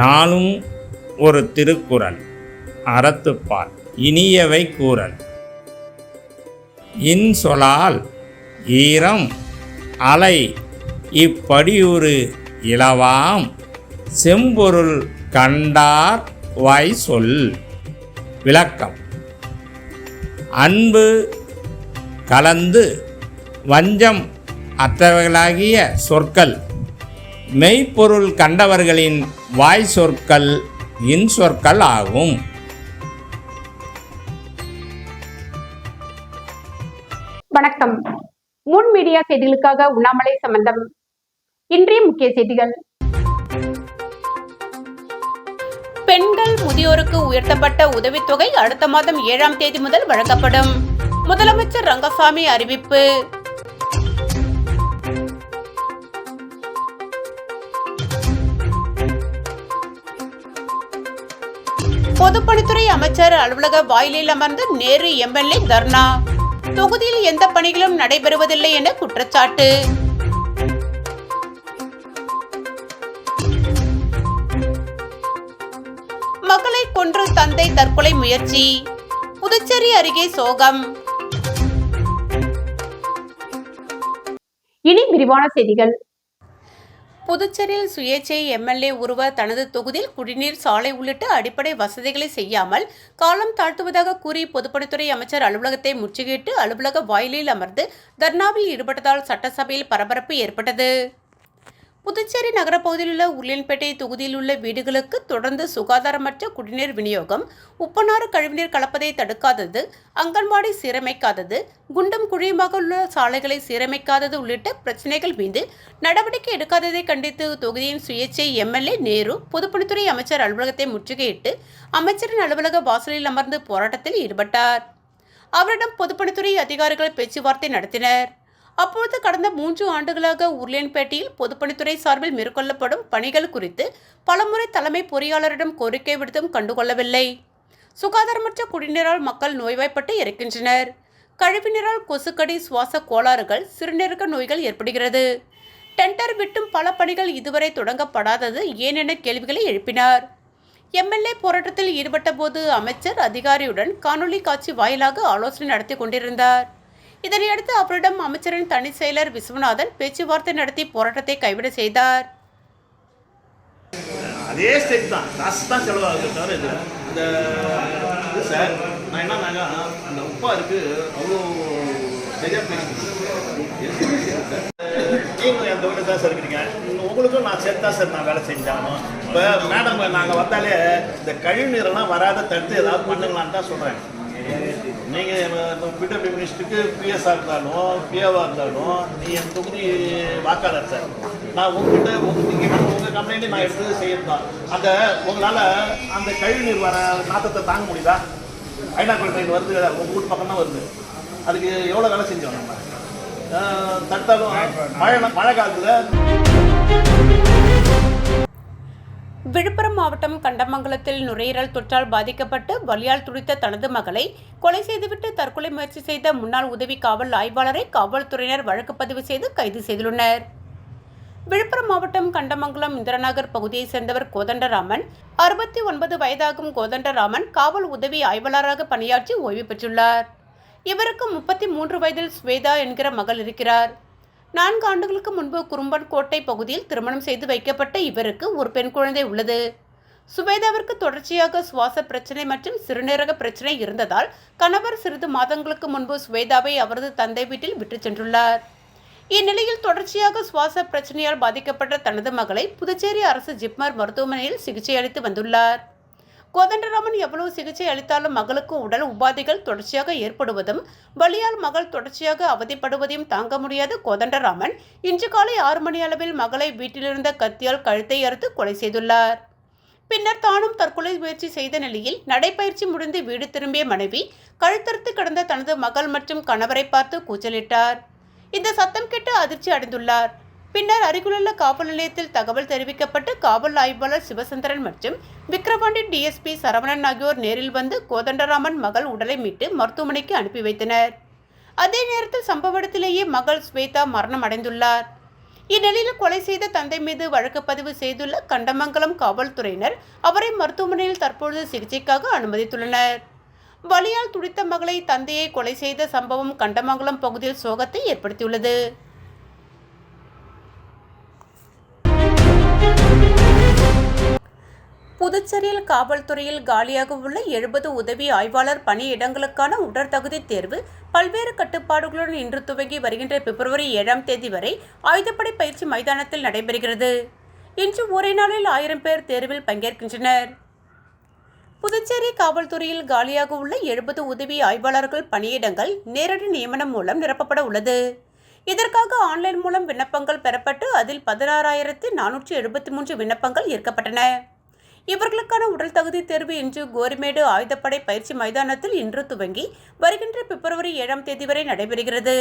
நானும் ஒரு திருக்குறள் அறத்துப்பால் இனியவை கூறல். இன்சொலால் ஈரம் அலை இப்படியொரு இளவாம் செம்பொருள் கண்டார் வாய் சொல் விளக்கம். அன்பு கலந்து வஞ்சம் அற்றவைகளாகிய சொற்கள் மெய்ப்பொருள் கண்டவர்களின் வாய் சொற்கள் இன்சொற்கள் ஆகும். வணக்கம். முன் மீடியா செய்திகளுக்காக உண்ணாமலை சம்பந்தம். இன்றைய முக்கிய செய்திகள். பெண்கள் முதியோருக்கு உயர்த்தப்பட்ட உதவித்தொகை அடுத்த மாதம் ஏழாம் தேதி முதல் வழங்கப்படும். முதலமைச்சர் ரங்கசாமி அறிவிப்பு. பொதுப்பணித்துறை அமைச்சர் அலுவலக வாயிலில் அமர்ந்து நேரு எம்எல்ஏ தர்ணா. தொகுதியில் எந்த பணிகளும் நடைபெறுவதில்லை என குற்றச்சாட்டு. மகளை கொன்று தந்தை தற்கொலை முயற்சி. புதுச்சேரி அருகே சோகம். இனி விரிவான செய்திகள். புதுச்சேரியில் சுயேட்சை எம்எல்ஏ ஒருவர் தனது தொகுதியில் குடிநீர் சாலை உள்ளிட்ட அடிப்படை வசதிகளை செய்யாமல் காலம் தாழ்த்துவதாக கூறி பொதுப்பணித்துறை அமைச்சர் அலுவலகத்தை முற்றுகையிட்டு அலுவலக வாயிலில் அமர்ந்து தர்ணாவில் ஈடுபட்டதால் சட்டசபையில் பரபரப்பு ஏற்பட்டது. புதுச்சேரி நகரப்பகுதியில் உள்ள உருளியன்பேட்டை தொகுதியில் உள்ள வீடுகளுக்கு தொடர்ந்து சுகாதாரமற்ற குடிநீர் விநியோகம் உப்பனாறு கழிவுநீர் கலப்பதை தடுக்காதது அங்கன்வாடி சீரமைக்காதது குண்டும் குழியுமாக உள்ள சாலைகளை சீரமைக்காதது உள்ளிட்ட பிரச்சனைகள் மீது நடவடிக்கை எடுக்காததை கண்டித்து தொகுதியின் சுயேட்சை எம்எல்ஏ நேரு பொதுப்பணித்துறை அமைச்சர் அலுவலகத்தை முற்றுகையிட்டு அமைச்சரின் அலுவலக வாசலில் அமர்ந்து போராட்டத்தில் ஈடுபட்டார். அவரிடம் பொதுப்பணித்துறை அதிகாரிகள் பேச்சுவார்த்தை நடத்தினர். அப்பொழுது கடந்த மூன்று ஆண்டுகளாக உருளையன்பேட்டையில் பொதுப்பணித்துறை சார்பில் மேற்கொள்ளப்படும் பணிகள் குறித்து பலமுறை தலைமை பொறியாளரிடம் கோரிக்கை விடுத்தும் கண்டுகொள்ளவில்லை. சுகாதாரமற்ற குடிநீரால் மக்கள் நோய்வாய்ப்பட்டு இறக்கின்றனர் கழிவுநீரால் கொசுக்கடி சுவாச கோளாறுகள் சிறுநீரக நோய்கள் ஏற்படுகிறது. டெண்டர் விட்டும் பல பணிகள் இதுவரை தொடங்கப்படாதது ஏனென கேள்விகளை எழுப்பினார். எம்எல்ஏ போராட்டத்தில் ஈடுபட்ட போது அமைச்சர் அதிகாரியுடன் காணொலி காட்சி வாயிலாக ஆலோசனை நடத்தி கொண்டிருந்தார். இதனையடுத்து அவரிடம் அமைச்சரின் தனி செயலர் விஸ்வநாதன் பேச்சுவார்த்தை நடத்தி போராட்டத்தை கைவிட செய்தார். அதே ஸ்டேட் தான். காசு தான் செலவாகுது தவிர இது இந்த இது சார் நான் என்ன நாங்கள் அந்த உப்பா இருக்கு அவ்வளோ சரியாக பேசுறேன் சார் நீங்களும் என் தொழில் தான் சார் இருக்கிறீங்க உங்களுக்கும் நான் சேர்த்தா சார் நான் வேலை செஞ்சாலும் இப்போ மேடம் நாங்கள் வந்தாலே இந்த கழிவு நீரெல்லாம் வராத தடுத்து ஏதாவது பண்ணுங்களான்னு தான் சொல்கிறேன் நீங்கள் பிடபிள்யூ மினிஸ்டருக்கு பிஎஸ்ஆர் இருந்தாலும் பிஏவாக இருந்தாலும் நீ என் தொகுதி வாக்காளர் சார் நான் உங்ககிட்ட உங்கள் நீங்கள் உங்கள் கம்ப்ளைண்ட்டு நான் எடுத்து செய்யணும் அந்த உங்களால் அந்த கழிவு நீர் வர நாத்தத்தை தாங்க முடியுதா? ஐநா ட்ரெயின் வருது உங்கள் வீட்டு பக்கம் தான் வருது. அதுக்கு எவ்வளோ வேலை செஞ்சோம் நம்ம? தடுத்தாலும் மழை மழை காலத்தில் விழுப்புரம் மாவட்டம் கண்டமங்கலத்தில் நுரையீரல் தொற்றால் பாதிக்கப்பட்டு வலியால் துடித்த தனது மகளை கொலை செய்துவிட்டு தற்கொலை முயற்சி செய்த முன்னாள் உதவி காவல் ஆய்வாளரை காவல்துறையினர் வழக்கு பதிவு செய்து கைது செய்துள்ளனர். விழுப்புரம் மாவட்டம் கண்டமங்கலம் இந்திரநகர் பகுதியைச் சேர்ந்தவர் கோதண்டராமன் அறுபத்தி ஒன்பது வயதாகும் கோதண்டராமன் காவல் உதவி ஆய்வாளராக பணியாற்றி ஓய்வு பெற்றுள்ளார். இவருக்கு முப்பத்தி மூன்று வயதில் ஸ்வேதா என்கிற மகள் இருக்கிறார். நான்கு ஆண்டுகளுக்கு முன்பு குறும்பன் கோட்டை பகுதியில் திருமணம் செய்து வைக்கப்பட்ட இவருக்கு ஒரு பெண் குழந்தை உள்ளது. சுவேதாவிற்கு தொடர்ச்சியாக சுவாச பிரச்சனை மற்றும் சிறுநீரக பிரச்சனை இருந்ததால் கணவர் சிறிது மாதங்களுக்கு முன்பு சுவேதாவை அவரது தந்தை வீட்டில் விட்டுச் சென்றுள்ளார். இந்நிலையில் தொடர்ச்சியாக சுவாச பிரச்சனையால் பாதிக்கப்பட்ட தனது மகளை புதுச்சேரி அரசு ஜிப்மர் மருத்துவமனையில் சிகிச்சை அளித்து வந்துள்ளார். கோதண்டராமன் எவ்வளவு சிகிச்சை அளித்தாலும் மகளுக்கு உடல் உபாதைகள் தொடர்ச்சியாக ஏற்படுவதும் வலியால் மகள் தொடர்ச்சியாக அவதிப்படுவதையும் தாங்க முடியாத கோதண்டராமன். இன்று காலை ஆறு மணி அளவில் மகளை வீட்டிலிருந்த கத்தியால் கழுத்தை அறுத்து கொலை செய்துள்ளார். பின்னர் தானும் தற்கொலை முயற்சி செய்த நிலையில் நடைபயிற்சி முடிந்து வீடு திரும்பிய மனைவி கழுத்தறுத்து கிடந்த தனது மகள் மற்றும் கணவரை பார்த்து கூச்சலிட்டார். இந்த சத்தம் கேட்டு அதிர்ச்சி அடைந்துள்ளார். பின்னர் அருகிலுள்ள காவல் நிலையத்தில் தகவல் தெரிவிக்கப்பட்டு காவல் ஆய்வாளர் சிவசந்திரன் மற்றும் விக்கிரவாண்டி டிஎஸ்பி சரவணன் ஆகியோர் நேரில் வந்து கோதண்டராமன் மகள் உடலை மீட்டு மருத்துவமனைக்கு அனுப்பி வைத்தனர். அதே நேரத்தில் சம்பவ இடத்திலேயே மகள் ஸ்வேதா மரணம் அடைந்துள்ளார். இந்நிலையில் கொலை செய்த தந்தை மீது வழக்கு பதிவு செய்துள்ள கண்டமங்கலம் காவல்துறையினர் அவரை மருத்துவமனையில் தற்பொழுது சிகிச்சைக்காக அனுமதித்துள்ளனர். வலியால் துடித்த மகளை தந்தையை கொலை செய்த சம்பவம் கண்டமங்கலம் பகுதியில் சோகத்தை ஏற்படுத்தியுள்ளது. புதுச்சேரியில் காவல்துறையில் காலியாக உள்ள எழுபது உதவி ஆய்வாளர் பணியிடங்களுக்கான உடற்தகுதி தேர்வு பல்வேறு கட்டுப்பாடுகளுடன் இன்று துவங்கி வருகின்ற பிப்ரவரி ஏழாம் தேதி வரை ஆயுதப்படை பயிற்சி மைதானத்தில் நடைபெறுகிறது. இன்று ஒரே நாளில் ஆயிரம் பேர் தேர்வில் பங்கேற்கின்றனர். புதுச்சேரி காவல்துறையில் காலியாக உள்ள எழுபது உதவி ஆய்வாளர்கள் பணியிடங்கள் நேரடி நியமனம் மூலம் நிரப்பப்பட உள்ளது. இதற்காக ஆன்லைன் மூலம் விண்ணப்பங்கள் பெறப்பட்டு அதில் பதினாறாயிரத்து நானூற்றி எழுபத்தி மூன்று விண்ணப்பங்கள் ஏற்கப்பட்டன இவர்களுக்கான உடல் தகுதி தேர்வு இன்று கோரிமேடு ஆயுதப்படை பயிற்சி மைதானத்தில் இன்று துவங்கி வருகின்ற பிப்ரவரி ஏழாம் தேதி வரை நடைபெறுகிறது.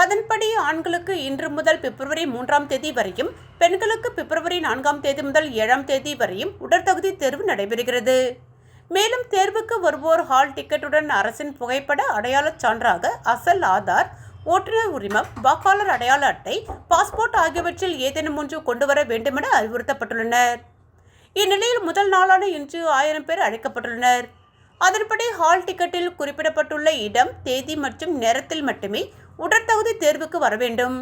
அதன்படி ஆண்களுக்கு இன்று முதல் பிப்ரவரி மூன்றாம் தேதி வரையும் பெண்களுக்கு பிப்ரவரி நான்காம் தேதி முதல் ஏழாம் தேதி வரையும் உடற்தகுதி தேர்வு நடைபெறுகிறது. மேலும் தேர்வுக்கு வருவோர் ஹால் டிக்கெட்டுடன் அரசின் புகைப்பட அடையாளச் சான்றாக அசல் ஆதார் ஓட்டுநர் உரிமம் வாக்காளர் அடையாள அட்டை பாஸ்போர்ட் ஆகியவற்றில் ஏதேனும் ஒன்று கொண்டு வர வேண்டுமென அறிவுறுத்தப்பட்டுள்ளனர். இந்நிலையில் முதல் நாளான இன்று ஆயிரம் பேர் அழைக்கப்பட்டுள்ளனர். அதன்படி ஹால் டிக்கெட்டில் குறிப்பிடப்பட்டுள்ள இடம் தேதி மற்றும் நேரத்தில் மட்டுமே உடற்தகுதி தேர்வுக்கு வர வேண்டும்.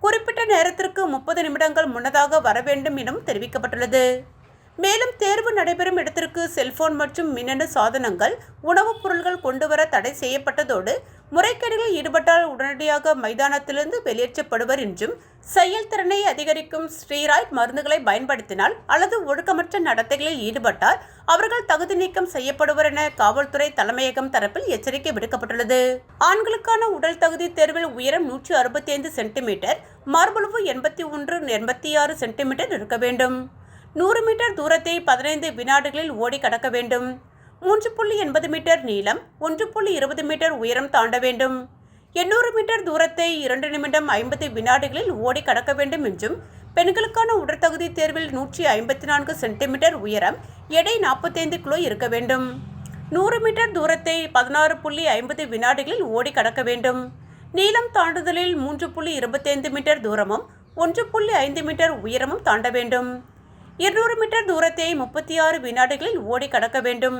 குறிப்பிட்ட நேரத்திற்கு முப்பது நிமிடங்கள் முன்னதாக வர வேண்டும் எனவும் தெரிவிக்கப்பட்டுள்ளது. மேலும் தேர்வு நடைபெறும் இடத்திற்கு செல்போன் மற்றும் மின்னணு சாதனங்கள் உணவுப் பொருட்கள் கொண்டுவர தடை செய்யப்பட்டதோடு முறைகேடுகளில் ஈடுபட்டால் உடனடியாக மைதானத்திலிருந்து வெளியேற்றப்படுவர் என்றும் செயல்திறனை அதிகரிக்கும் ஸ்டீராய்ட் மருந்துகளை பயன்படுத்தினால் அல்லது ஒழுக்கமற்ற நடத்தைகளில் ஈடுபட்டால் அவர்கள் தகுதி நீக்கம் செய்யப்படுவர் என காவல்துறை தலைமையகம் தரப்பில் எச்சரிக்கை விடுக்கப்பட்டுள்ளது. ஆண்களுக்கான உடல் தகுதி தேர்வில் உயரம் நூற்றி அறுபத்தி ஐந்து சென்டிமீட்டர் மார்பளவு எண்பத்தி ஒன்று எண்பத்தி ஆறு சென்டிமீட்டர் இருக்க வேண்டும். நூறு மீட்டர் தூரத்தை பதினைந்து வினாடிகளில் ஓடி கடக்க வேண்டும். மூன்று புள்ளி எண்பது மீட்டர் நீளம் ஒன்று புள்ளி இருபது மீட்டர் உயரம் தாண்ட வேண்டும். எண்ணூறு மீட்டர் தூரத்தை இரண்டு நிமிடம் ஐம்பது வினாடிகளில் ஓடி கடக்க வேண்டும் என்றும் பெண்களுக்கான உடற்தகுதி தேர்வில் நூற்றி ஐம்பத்தி நான்கு சென்டிமீட்டர் உயரம் எடை நாற்பத்தைந்து கிலோ இருக்க வேண்டும். நூறு மீட்டர் தூரத்தை பதினாறு புள்ளி ஐம்பது வினாடிகளில் ஓடி கடக்க வேண்டும். நீளம் தாண்டுதலில் மூன்று புள்ளி இருபத்தைந்து மீட்டர் தூரமும் ஒன்று புள்ளி ஐந்து மீட்டர் உயரமும் தாண்ட வேண்டும். இருநூறு மீட்டர் தூரத்தை முப்பத்தி ஆறு வினாடிகளில் ஓடி கடக்க வேண்டும்.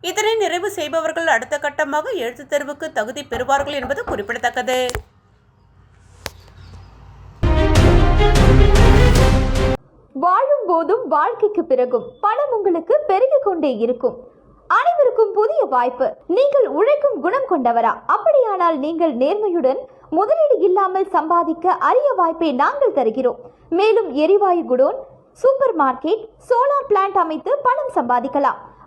இதனை நிறைவு செய்பவர்கள் அடுத்த கட்டமாக எழுத்துத் தேர்வுக்கு தகுதி பெறுவார்கள் என்பது குறிப்பிடத்தக்கது. வாழும் போதும் வாழ்க்கைக்கு பிறகும் பணம் உங்களுக்கு பெருகிக் கொண்டே இருக்கும். அனைவருக்கும் புதிய வாய்ப்பு. நீங்கள் உழைக்கும் குணம் கொண்டவரா? அப்படியானால் நீங்கள் நேர்மையுடன் முதலீடு இல்லாமல் சம்பாதிக்க அரிய வாய்ப்பை நாங்கள் தருகிறோம். மேலும் எரிவாயு godown supermarket solar plant அமைத்து பணம் சம்பாதிக்கலாம்.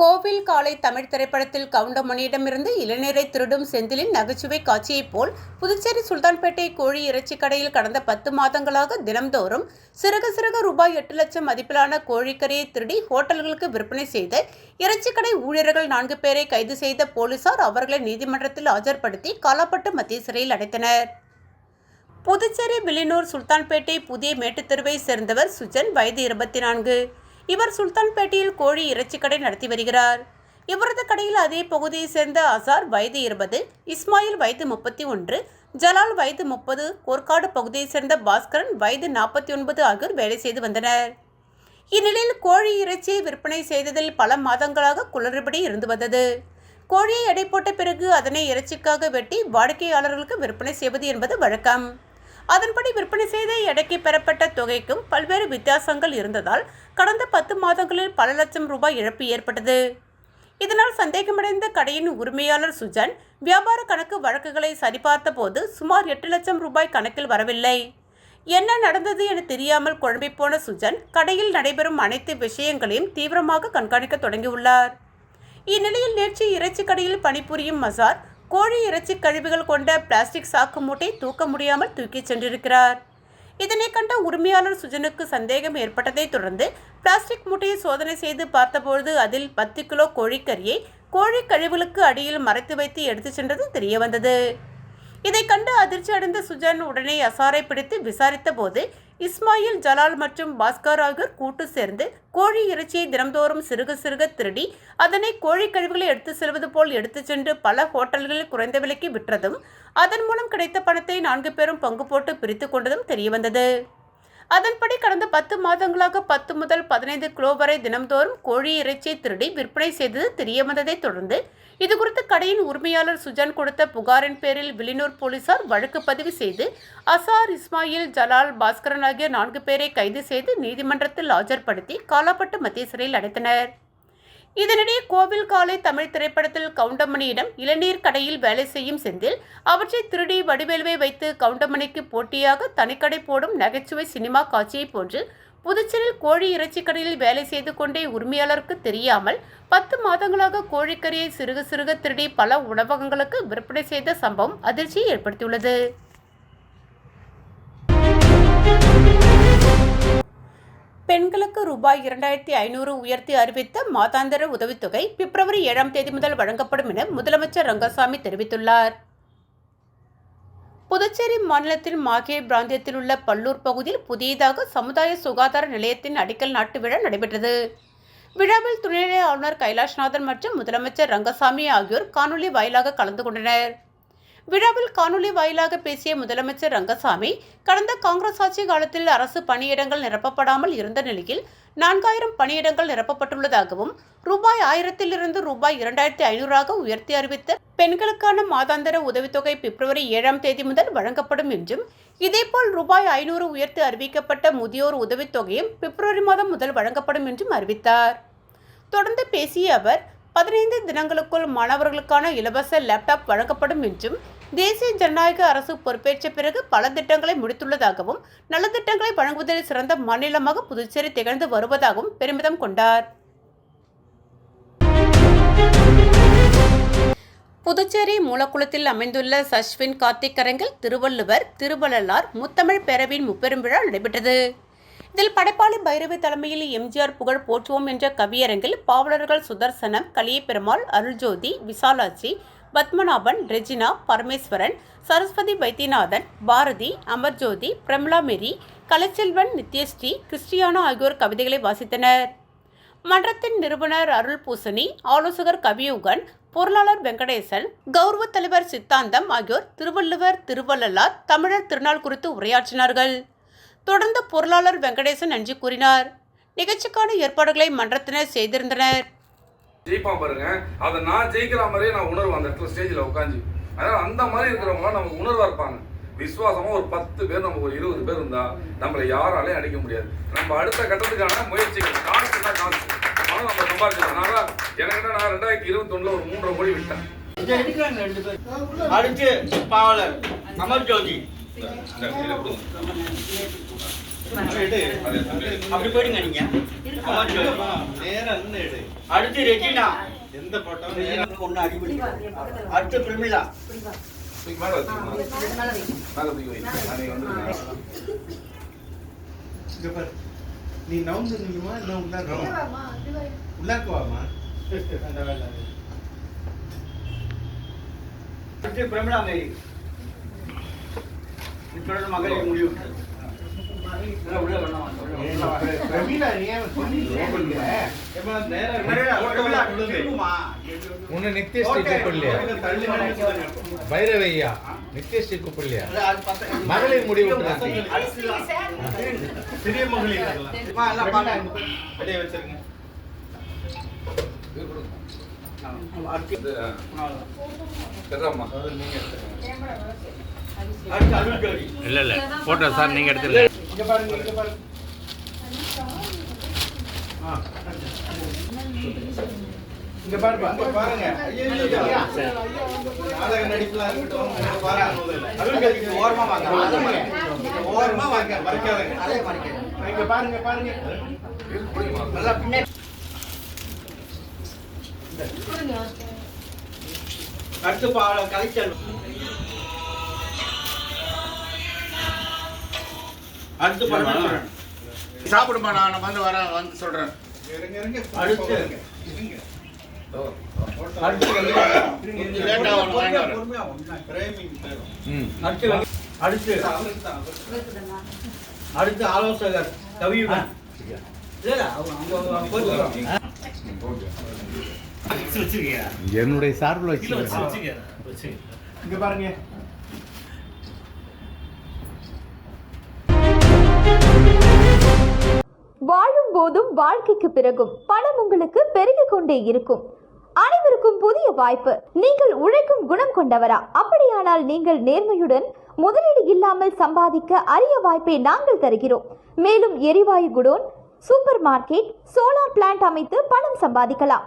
கோவில் காலை தமிழ் திரைப்படத்தில் கவுண்டமணியிடமிருந்து இளைஞரை திருடும் செந்திலின் நகைச்சுவை காட்சியைப் போல் புதுச்சேரி சுல்தான்பேட்டை கோழி இறைச்சி கடையில் கடந்த பத்து மாதங்களாக தினம்தோறும் சிறுக சிறுக ரூபாய் எட்டு லட்சம் மதிப்பிலான கோழிக்கறியை திருடி ஹோட்டல்களுக்கு விற்பனை செய்த இறைச்சிக்கடை ஊழியர்கள் நான்கு பேரை கைது செய்த போலீசார் அவர்களை நீதிமன்றத்தில் ஆஜர்படுத்தி காலாப்பட்டு மத்திய சிறையில் அடைத்தனர். புதுச்சேரி வில்லியனூர் சுல்தான்பேட்டை புதிய மேட்டுத்தெருவை சேர்ந்தவர் சுஜன் வயது இருபத்தி நான்கு. இவர் சுல்தான்பேட்டையில் கோழி இறைச்சி கடை நடத்தி வருகிறார். இவரது கடையில் அதே பகுதியை சேர்ந்த அசார் வயது இருபது இஸ்மாயில் வயது முப்பத்தி ஒன்று ஜலால் வயது முப்பது கோர்க்காடு பகுதியைச் சேர்ந்த பாஸ்கரன் வயது நாற்பத்தி ஒன்பது ஆகியோர் வேலை செய்து வந்தனர். இந்நிலையில் கோழி இறைச்சியை விற்பனை செய்ததில் பல மாதங்களாக குளறுபடி இருந்து வந்தது. கோழியை எடை போட்ட பிறகு அதனை இறைச்சிக்காக வெட்டி வாடிக்கையாளர்களுக்கு விற்பனை செய்வது என்பது வழக்கம். அதன்படி விற்பனை செய்த எடைக்கு பெறப்பட்ட தொகைக்கும் பல்வேறு வித்தியாசங்கள் இருந்ததால் கடந்த பத்து மாதங்களில் பல லட்சம் ரூபாய் இழப்பு ஏற்பட்டது. இதனால் சந்தேகமடைந்த கடையின் உரிமையாளர் சுஜன் வியாபார கணக்கு வழக்குகளை சரிபார்த்த போது சுமார் எட்டு லட்சம் ரூபாய் கணக்கில் வரவில்லை. என்ன நடந்தது என தெரியாமல் குழம்பிப் போன சுஜன் கடையில் நடைபெறும் அனைத்து விஷயங்களையும் தீவிரமாக கண்காணிக்க தொடங்கியுள்ளார். இந்நிலையில் நேற்று இறைச்சி கடையில் பணிபுரியும் மசார் கோழி இறைச்சி கழிவுகள் கொண்ட பிளாஸ்டிக் சாக்கு மூட்டை தூக்க முடியாமல் தூக்கிச் சென்றிருக்கிறார். இதனை கண்ட உரிமையாளர் சுஜனுக்கு சந்தேகம் ஏற்பட்டதை தொடர்ந்து பிளாஸ்டிக் மூட்டையை சோதனை செய்து பார்த்தபோது அதில் பத்து கிலோ கோழிக்கறியை கோழி கழிவுகளுக்கு அடியில் மறைத்து வைத்து எடுத்துச் சென்றது தெரியவந்தது. இதை கண்டு அதிர்ச்சி அடைந்த சுஜன் உடனே அசாரை பிடித்து விசாரித்த போது இஸ்மாயில் ஜலால் மற்றும் பாஸ்கர் ஆகியோர் கூட்டு சேர்ந்து கோழி இறைச்சியை தினம்தோறும் சிறுக சிறுக திருடி அதனை கோழி கழிவுகளை எடுத்து செல்வது போல் எடுத்துச் சென்று பல ஹோட்டல்களில் குறைந்த விலைக்கு விற்றதும் அதன் மூலம் கிடைத்த பணத்தை நான்கு பேரும் பங்கு போட்டு பிரித்து கொண்டதும் தெரியவந்தது. அதன்படி கடந்த பத்து மாதங்களாக பத்து முதல் பதினைந்து கிலோ வரை தினம்தோறும் கோழி இறைச்சியை திருடி விற்பனை செய்தது தெரியவந்ததை தொடர்ந்து இதுகுறித்து கடையின் உரிமையாளர் சுஜான் கொடுத்த புகாரின் பேரில் வில்லியனூர் போலீசார் வழக்கு பதிவு செய்து அசார் இஸ்மாயில் ஜலால் பாஸ்கரன் ஆகிய நான்கு பேரை கைது செய்து நீதிமன்றத்தில் ஆஜர்படுத்தி காலாப்பட்டு மத்திய சிறையில் அடைத்தனர். இதனிடையே கோவில் காலை தமிழ் திரைப்படத்தில் கவுண்டமணியிடம் இளநீர் கடையில் வேலை செய்யும் செந்தில் அவற்றை திருடி வடிவேலுவை வைத்து கவுண்டமணிக்கு போட்டியாக தனிக்கடை போடும் நகைச்சுவை சினிமா காட்சியைப் போன்று புதுச்சேரியில் கோழி இறைச்சி கடையில் வேலை செய்து கொண்டே உரிமையாளருக்கு தெரியாமல் பத்து மாதங்களாக கோழிக்கறியை சிறுக சிறுக திருடி பல உணவகங்களுக்கு விற்பனை செய்த சம்பவம் அதிர்ச்சியை ஏற்படுத்தியுள்ளது. பெண்களுக்கு ரூபாய் இரண்டாயிரத்தி ஐநூறு உயர்த்தி அறிவித்த மாதாந்திர உதவித்தொகை பிப்ரவரி ஏழாம் தேதி முதல் வழங்கப்படும் என முதலமைச்சர் ரங்கசாமி தெரிவித்துள்ளார். புதுச்சேரி மாநிலத்தின் மாகே பிராந்தியத்தில் உள்ள பல்லூர் பகுதியில் புதியதாக சமுதாய சுகாதார நிலையத்தின் அடிக்கல் நாட்டு விழா நடைபெற்றது. விழாவில் துணைநிலை ஆளுநர் கைலாஷ்நாதன் மற்றும் முதலமைச்சர் ரங்கசாமி ஆகியோர் காணொலி வாயிலாக கலந்து கொண்டனர். விழாவில் காணொலி வாயிலாக பேசிய முதலமைச்சர் ரங்கசாமி கடந்த காங்கிரஸ் ஆட்சி காலத்தில் அரசு பணியிடங்கள் நிரப்பப்படாமல் இருந்த நிலையில் நான்காயிரம் பணியிடங்கள் நிரப்பப்பட்டுள்ளதாகவும் ரூபாய் ஆயிரத்திலிருந்து ரூபாய் இரண்டாயிரத்தி ஐநூறாக உயர்த்தி அறிவித்த பெண்களுக்கான மாதாந்திர உதவித்தொகை பிப்ரவரி ஏழாம் தேதி முதல் வழங்கப்படும் என்றும் இதேபோல் ரூபாய் ஐநூறு உயர்த்தி அறிவிக்கப்பட்ட முதியோர் உதவித்தொகையும் பிப்ரவரி மாதம் முதல் வழங்கப்படும் என்றும் அறிவித்தார். தொடர்ந்து பேசிய அவர் பதினைந்து தினங்களுக்குள் மாணவர்களுக்கான இலவச லேப்டாப் வழங்கப்படும் என்றும் தேசிய ஜனநாயக அரசு பொறுப்பேற்ற பிறகு பல திட்டங்களை முடித்துள்ளதாகவும் நல்ல திட்டங்களை வழங்குவதில் சிறந்த மாநிலமாக புதுச்சேரி திகழ்ந்து வருவதாகவும் பெருமிதம் கொண்டார். புதுச்சேரி மூலக்குளத்தில் அமைந்துள்ள சஷ்வின் கார்த்திக் அரங்கில் திருவள்ளுவர் திருவள்ளலார் முத்தமிழ் பேரவையின் முப்பெரும் விழா நடைபெற்றது. இதில் படைப்பாளி பைரவி தலைமையில் எம்ஜிஆர் புகழ் போற்றுவோம் என்ற கவியரங்கில் பாவலர்கள் Sudarsanam Kaliyaperumal Aruljothi Visalakshi Padmanabhan Regina Parameswaran Saraswathi Vaithiyanathan Bharathi Amarjothi Pramila Mary Kalaiselvan Nithyasri Christiana ஆகியோர் கவிதைகளை வாசித்தனர். மன்றத்தின் நிறுவனர் அருள் பூசணி ஆலோசகர் கவியுகன் பொருளாளர் வெங்கடேசன் கௌரவ தலைவர் சித்தாந்தம் ஆகியோர் திருவள்ளுவர் திருவள்ளலார் தமிழர் திருநாள் குறித்து உரையாற்றினார்கள். தொடர்ந்து பொருளாளர் வெங்கடேசன் நன்றி கூறினார். நிகழ்ச்சிக்கான ஏற்பாடுகளை மன்றத்தினர் செய்திருந்தனர். ஜெயிப்பான் பாருங்க. அதை நான் ஜெயிக்கிற மாதிரியே நான் உணர்வு அந்த இடத்துல ஸ்டேஜில் உட்காந்து அதனால அந்த மாதிரி இருக்கிறவங்க நமக்கு உணர்வா இருப்பாங்க. விசுவாசமா ஒரு பத்து பேர் நம்ம ஒரு இருபது பேர் இருந்தா நம்மளை யாராலையும் அடிக்க முடியாது. நம்ம அடுத்த கட்டத்துக்கான முயற்சிகள் காசுனா காசு. பணம் நம்ம சம்பாதிச்சிடலாம் நான் எனக்கு நான் ரெண்டாயிரத்தி இருபத்தி ஒண்ணுல ஒரு மூன்றரை கோடி விட்டேன். அடுத்து பாவலர் அமர் ஜோதி. அப்படி போயிடுங்க நீங்க. அடுத்து ரெஜினா. எந்த பட்டம் ஒண்ணு அடிபடி. அடுத்து பிரமிளா. நீ நவுந்து நில்லுமா இல்ல உள்ளாக்க உள்ளாக்க அடுத்து பிரமிளா மேரி இப்பொழுது மகளிர் முடிவு உள்ள வேணாம் உள்ள வேணாம். பிரமீளா நீ ஏன் சொல்லிடுற ஏமா நேரா பிரமிளா, பிரமிளா, விழுந்து. திரும்புமா. உன்னை நித்யஸ்ரீ கூப்பிடலையா? பைரவையா? நித்யஸ்ரீ கூப்பிடலையா? மகளிர் முடிவு சிறிய மகளிர். இல்லை இல்லை ஃபோட்டோ சார் நீங்கள் எடுத்துருங்க இங்க பாருங்க பாருங்க ஆ. பாருங்க நடிப்புலாம் இருக்கட்டும் பாருங்க ஓரமா வாங்க ஓரமா வாங்க இங்க பாருங்க பாருங்க நல்லா பின்னாடி அடுத்து பாட கலைச்சல். அடுத்து பரமேஸ்வரன் சாப்பிடுமா நான் வந்து வரேன் வந்து சொல்றேன். அடுத்து. அடுத்து. அடுத்து அடுத்து. அடுத்து ஆலோசகர் கவியுடன். என்னுடைய சார்பில் வச்சு இங்க பாருங்க. வாழும் போதும் வாழ்க்கைக்கு பிறகும் பணம் உங்களுக்கு பெருகிக் கொண்டே இருக்கும். அனைவருக்கும் புதிய வாய்ப்பு. நீங்கள் உழைக்கும் குணம் கொண்டவரா? அப்படியானால் நீங்கள் நேர்மையுடன் முதலீடு இல்லாமல் சம்பாதிக்க அரிய வாய்ப்பை நாங்கள் தருகிறோம். மேலும் எரிவாயு godown supermarket solar plant அமைத்து பணம் சம்பாதிக்கலாம்.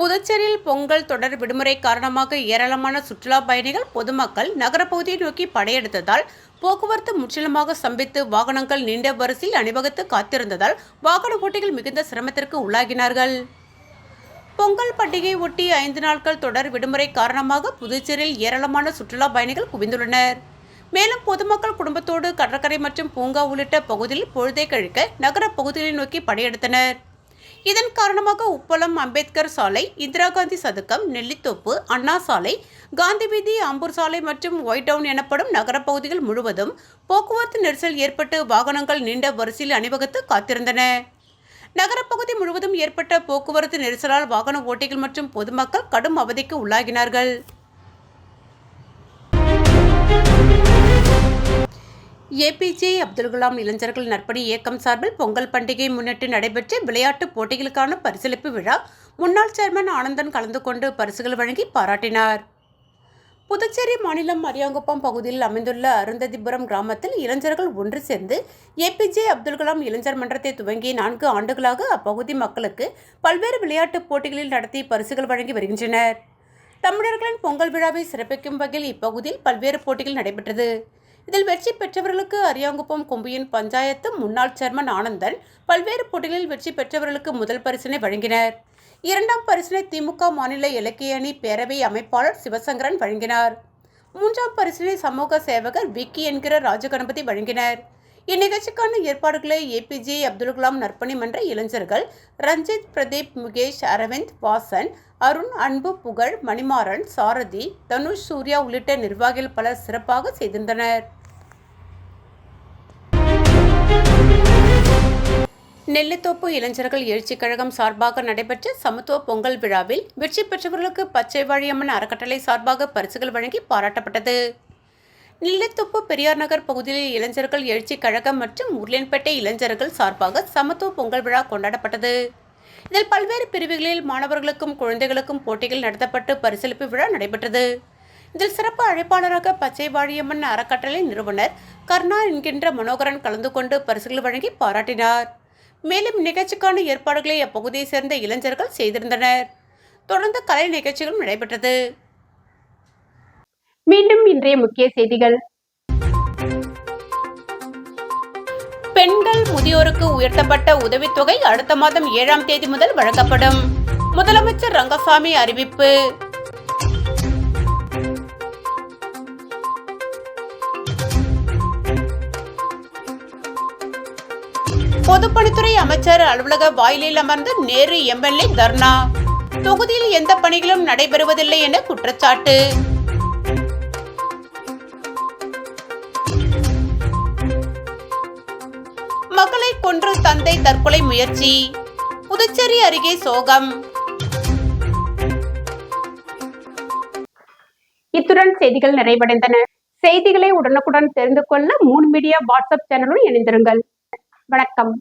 புதுச்சேரியில் பொங்கல் தொடர் விடுமுறை காரணமாக ஏராளமான சுற்றுலா பயணிகள் பொதுமக்கள் நகரப்பகுதியை நோக்கி படையெடுத்ததால் போக்குவரத்து முற்றிலுமாக சம்பித்து வாகனங்கள் நீண்ட வரிசையில் அணிவகுத்து காத்திருந்ததால் வாகன ஓட்டிகள் மிகுந்த சிரமத்திற்கு உள்ளாகினார்கள். பொங்கல் பண்டிகை ஒட்டி ஐந்து நாட்கள் தொடர் விடுமுறை காரணமாக புதுச்சேரியில் ஏராளமான சுற்றுலா பயணிகள் குவிந்துள்ளனர். மேலும் பொதுமக்கள் குடும்பத்தோடு கடற்கரை மற்றும் பூங்கா உள்ளிட்ட பகுதியில் பொழுதை கழிக்க நகர பகுதிகளை நோக்கி படையெடுத்தனர். இதன் காரணமாக உப்பளம் அம்பேத்கர் சாலை இந்திரா காந்தி சதுக்கம் நெல்லித்தோப்பு அண்ணா சாலை காந்தி வீதி சாலை மற்றும் ஒயிட் டவுன் எனப்படும் நகரப்பகுதிகள் முழுவதும் போக்குவரத்து நெரிசல் ஏற்பட்டு வாகனங்கள் நீண்ட வரிசையில் அணிவகுத்து காத்திருந்தன. நகரப்பகுதி முழுவதும் ஏற்பட்ட போக்குவரத்து நெரிசலால் வாகன ஓட்டிகள் மற்றும் பொதுமக்கள் கடும் அவதிக்கு உள்ளாகினார்கள். ஏபிஜே அப்துல் கலாம் இளைஞர்கள் நற்பணி இயக்கம் சார்பில் பொங்கல் பண்டிகையை முன்னிட்டு நடைபெற்ற விளையாட்டுப் போட்டிகளுக்கான பரிசளிப்பு விழா முன்னாள் சேர்மன் ஆனந்தன் கலந்து கொண்டு பரிசுகள் வழங்கி பாராட்டினார். புதுச்சேரி மாநிலம் அரியாங்குப்பம் பகுதியில் அமைந்துள்ள அருந்ததிபுரம் கிராமத்தில் இளைஞர்கள் ஒன்று சேர்ந்து ஏபிஜே அப்துல் கலாம் இளைஞர் மன்றத்தை துவங்கி நான்கு ஆண்டுகளாக அப்பகுதி மக்களுக்கு பல்வேறு விளையாட்டுப் போட்டிகளில் நடத்தி பரிசுகள் வழங்கி வருகின்றனர். தமிழர்களின் பொங்கல் விழாவை சிறப்பிக்கும் வகையில் இப்பகுதியில் பல்வேறு போட்டிகள் நடைபெற்றது. இதில் வெற்றி பெற்றவர்களுக்கு அரியாங்குப்பம் கொம்பியின் பஞ்சாயத்து முன்னாள் சேர்மன் ஆனந்தன் பல்வேறு போட்டிகளில் வெற்றி பெற்றவர்களுக்கு முதல் பரிசினை வழங்கினர். இரண்டாம் பரிசினை திமுக மாநில இலக்கிய அணி பேரவை அமைப்பாளர் சிவசங்கரன் வழங்கினார். மூன்றாம் பரிசினை சமூக சேவகர் விக்கி என்கிற ராஜகணபதி வழங்கினர். இந்நிகழ்ச்சிக்கான ஏற்பாடுகளை ஏபிஜே அப்துல் கலாம் நற்பணி மன்ற இளைஞர்கள் ரஞ்சித் பிரதீப் முகேஷ் அரவிந்த் வாசன் அருண் அன்பு புகழ் மணிமாறன் சாரதி தனுஷ் சூர்யா உள்ளிட்ட நிர்வாகிகள் பலர் சிறப்பாக செய்திருந்தனர். நெல்லித்தோப்பு இளைஞர்கள் எழுச்சிக் கழகம் சார்பாக நடைபெற்ற சமத்துவ பொங்கல் விழாவில் வெற்றி பெற்றவர்களுக்கு பச்சை வாழியம்மன் அறக்கட்டளை சார்பாக பரிசுகள் வழங்கி பாராட்டப்பட்டது. நெல்லித்தோப்பு பெரியார் நகர் பகுதியில் இளைஞர்கள் எழுச்சிக் கழகம் மற்றும் உருளையன்பேட்டை இளைஞர்கள் சார்பாக சமத்துவ பொங்கல் விழா கொண்டாடப்பட்டது. இதில் பல்வேறு பிரிவுகளில் மாணவர்களுக்கும் குழந்தைகளுக்கும் போட்டிகள் நடத்தப்பட்டு பரிசளிப்பு விழா நடைபெற்றது. இதில் சிறப்பு அழைப்பாளராக பச்சை வாழியம்மன் அறக்கட்டளை நிறுவனர் கர்ணா என்கின்ற மனோகரன் கலந்து கொண்டு பரிசுகள் வழங்கி பாராட்டினார். மேலும் நிகழ்ச்சிக்கான ஏற்பாடுகளை அப்பகுதியைச் சேர்ந்த இளைஞர்கள் செய்திருந்தனர். தொடர்ந்து கலை நிகழ்ச்சிகளும் நடைபெற்றது. மீண்டும் இன்றைய முக்கிய செய்திகள். பெண்கள் முதியோருக்கு உயர்த்தப்பட்ட உதவித்தொகை அடுத்த மாதம் ஏழாம் தேதி முதல் வழங்கப்படும். முதலமைச்சர் ரங்கசாமி அறிவிப்பு. பொதுப்பணித்துறை அமைச்சர் அலுவலக வாயிலில் அமர்ந்து நேரு எம்எல்ஏ தர்ணா. தொகுதியில் எந்த பணிகளும் நடைபெறுவதில்லை என குற்றச்சாட்டு. மகளை கொன்று தந்தை தற்கொலை முயற்சி. புதுச்சேரி அருகே சோகம். இத்துடன் செய்திகள் நிறைவடைந்தன. செய்திகளை உடனுக்குடன் தெரிந்து கொள்ள மூன் மீடியா வாட்ஸ்அப் சேனலுடன் இணைந்திருங்கள். வணக்கம்.